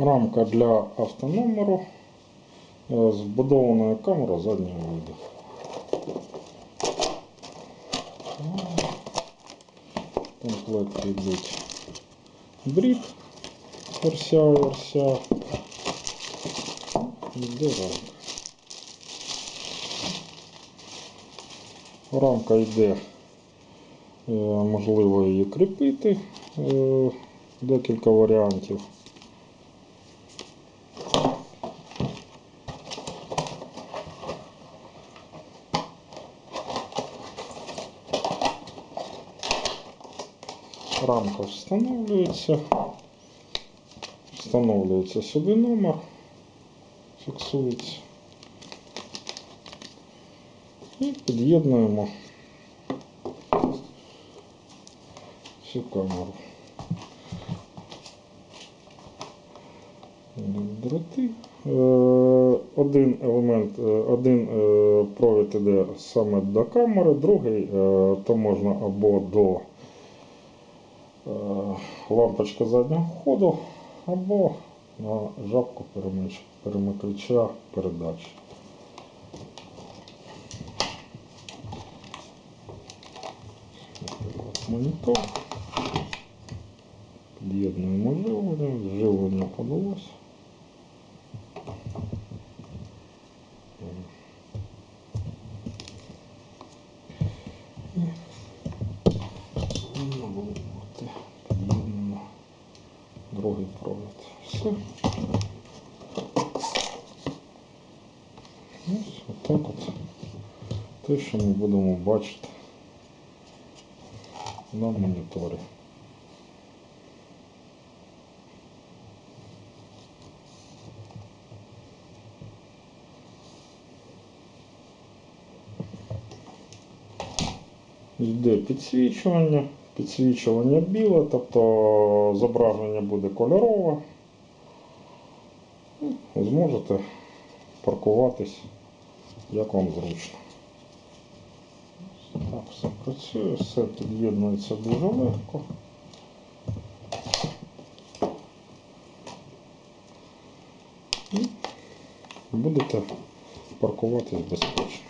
Рамка для автономеру е, з вбудованою камерою заднього виду. В комплекті йдуть брід верся верся. Йде рамка. Рамка йде, е, можливо її кріпити, е, декілька варіантів. Рамка встановлюється. Встановлюється сюди номер, фіксується. І під'єднуємо всю камеру. Дроти. Е, Один елемент, е, один е, провід іде саме до камери, другий то можна або до е, лампочки заднього ходу, або на жабку перемикача передач. Монітор. Під'єднуємо живлення, живлення подалось. Другий провід. Все. Ось отак от. Те, що ми будемо бачити на моніторі. Йде підсвічування, підсвічування біле, тобто зображення буде кольорове. Зможете паркуватись як вам зручно. Так, все працює, все під'єднується дуже легко. І будете паркуватись безпечно.